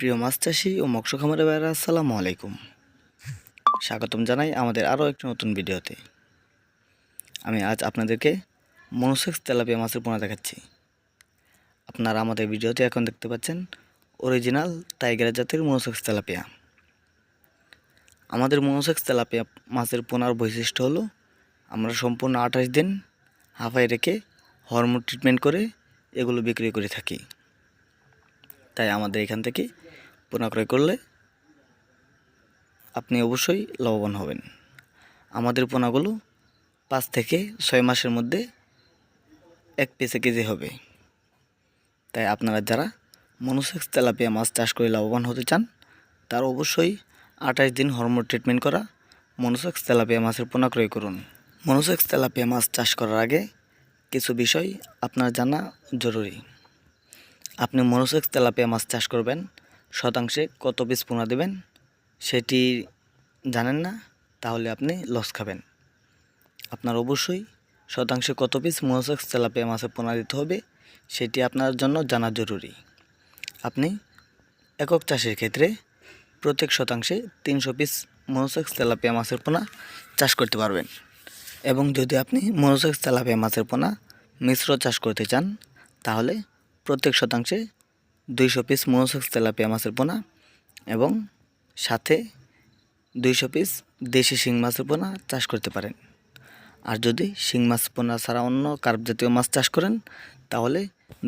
প্রিয় মাছ চাষি ও মৎস্য খামারে ভাইরা আসসালামু আলাইকুম। স্বাগতম জানাই আমাদের আরও একটি নতুন ভিডিওতে। আমি আজ আপনাদেরকে মনোসেক্স তেলাপিয়া মাছের পোনা দেখাচ্ছি। আপনারা আমাদের ভিডিওতে এখন দেখতে পাচ্ছেন, অরিজিনাল টাইগার জাতের মনোসেক্স তেলাপিয়া। আমাদের মনোসেক্স তেলাপিয়া মাছের পোনার বৈশিষ্ট্য হলো, আমরা সম্পূর্ণ আঠাশ দিন হাফায় রেখে হরমোন ট্রিটমেন্ট করে এগুলো বিক্রি করে থাকি। তাই আমাদের এখান থেকে পোনা ক্রয় করলে আপনি অবশ্যই লাভবান হবেন। আমাদের পোনাগুলো পাঁচ থেকে ছয় মাসের মধ্যে এক পিসে কেজি হবে। তাই আপনারা যারা মনোসেক্স তেলাপিয়া মাছ চাষ করে লাভবান হতে চান, তার অবশ্যই আঠাশ দিন হরমোন ট্রিটমেন্ট করা মনোসেক্স তেলাপিয়া মাছের পোনা ক্রয় করুন। মনোসেক্স তেলাপিয়া মাছ চাষ করার আগে কিছু বিষয় আপনার জানা জরুরি। আপনি মনোসেক্স তেলাপিয়া মাছ চাষ করবেন শতাংশে কত পিস পোনা দেবেন সেটি জানেন না, তাহলে আপনি লস খাবেন। আপনার অবশ্যই শতাংশে কত পিস মনোসেক্স তেলাপিয়া মাছের পোনা দিতে হবে, সেটি আপনার জন্য জানা জরুরি। আপনি একক চাষের ক্ষেত্রে প্রত্যেক শতাংশে তিনশো পিস মনোসেক্স তেলাপিয়া মাছের পোনা চাষ করতে পারবেন। এবং যদি আপনি মনোসেক্স তেলাপিয়া মাছের পোনা মিশ্র চাষ করতে চান, তাহলে প্রত্যেক শতাংশে দুইশো পিস মনোসেক্স তেলাপিয়া মাছের পোনা এবং সাথে দুইশো পিস দেশি শিং মাছের পোনা চাষ করতে পারেন। আর যদি শিং মাছ পোনা ছাড়া অন্য কার্প জাতীয় মাছ চাষ করেন, তাহলে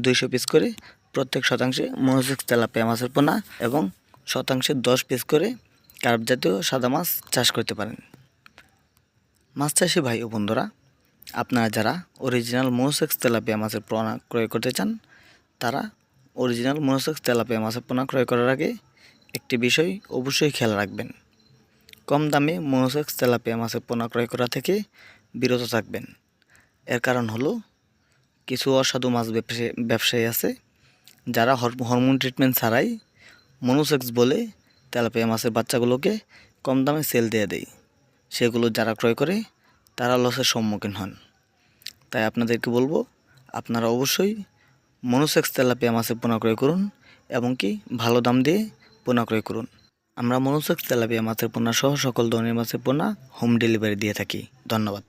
দুইশো পিস করে প্রত্যেক শতাংশে মনোসেক্স তেলাপিয়া মাছের পোনা এবং শতাংশে দশ পিস করে কার্প জাতীয় সাদা মাছ চাষ করতে পারেন। মাছ চাষি ভাই ও বন্ধুরা, আপনারা যারা অরিজিনাল মনোসেক্স তেলাপিয়া মাছের পোনা ক্রয় করতে চান, তারা অরিজিনাল মনোসেক্স তেলাপিয়া মাছের পোনা ক্রয় করার আগে একটি বিষয় অবশ্যই খেয়াল রাখবেন। কম দামে মনোসেক্স তেলাপিয়া মাছের পোনা ক্রয় করা থেকে বিরত থাকবেন। এর কারণ হলো, কিছু অসাধু মাছ ব্যবসায়ী ব্যবসায়ী আছে যারা হরমোন ট্রিটমেন্ট ছাড়াই মনোসেক্স বলে তেলাপিয়া মাছের বাচ্চাগুলোকে কম দামে সেল দিয়ে দেয়। সেগুলো যারা ক্রয় করে, তারা লসের সম্মুখীন হন। তাই আপনাদেরকে বলব, আপনারা অবশ্যই মনোসেক্স তেলাপিয়া মাছের পোনা ক্রয় করুন এবং কি ভালো দাম দিয়ে পোনা ক্রয় করুন। আমরা মনোসেক্স তেলাপিয়া মাছের পোনা সহ সকল ধরনের মাছের পোনা হোম ডেলিভারি দিয়ে থাকি। ধন্যবাদ।